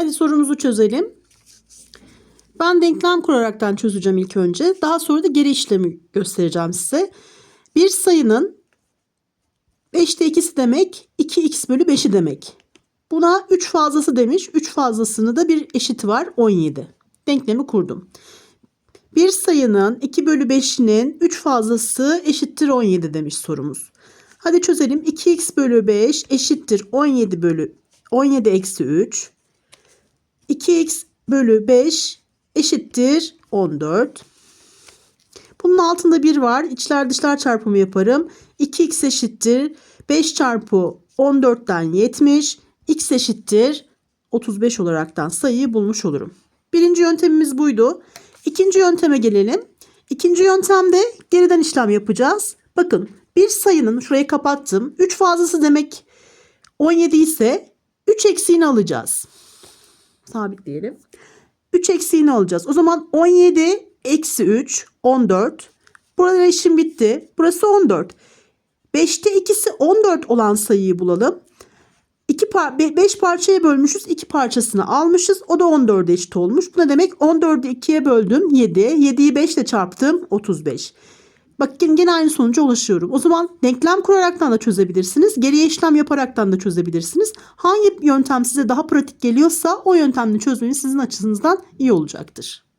Hadi sorumuzu çözelim. Ben denklem kuraraktan çözeceğim ilk önce. Daha sonra da geri işlemi göstereceğim size. Bir sayının 5'te 2'si demek 2x bölü 5'i demek. Buna 3 fazlası demiş. 3 fazlasını da bir eşiti var 17. Denklemi kurdum. Bir sayının 2 bölü 5'inin 3 fazlası eşittir 17 demiş sorumuz. Hadi çözelim. 2x bölü 5 eşittir 17 bölü 17 eksi 3. 2x bölü 5 eşittir 14. Bunun altında 1 var. İçler dışlar çarpımı yaparım. 2x eşittir 5 çarpı 14'ten 70. x eşittir 35 olaraktan sayıyı bulmuş olurum. Birinci yöntemimiz buydu. İkinci yönteme gelelim. İkinci yöntemde geriden işlem yapacağız. Bakın bir sayının şurayı kapattım. 3 fazlası demek 17 ise 3 eksiğini alacağız. Sabitleyelim. 3 eksiğini alacağız. O zaman 17 eksi 3 14. Burada işim bitti. Burası 14. 5'te ikisi 14 olan sayıyı bulalım. 2 par 5 parçaya bölmüşüz. 2 parçasını almışız. O da 14'e eşit olmuş. Bu ne demek? 14'ü 2'ye böldüm 7. 7'yi 5 ile çarptım 35. Bakın yine aynı sonuca ulaşıyorum. O zaman denklem kuraraktan da çözebilirsiniz. Geriye işlem yaparaktan da çözebilirsiniz. Hangi yöntem size daha pratik geliyorsa o yöntemle çözmeniz sizin açınızdan iyi olacaktır.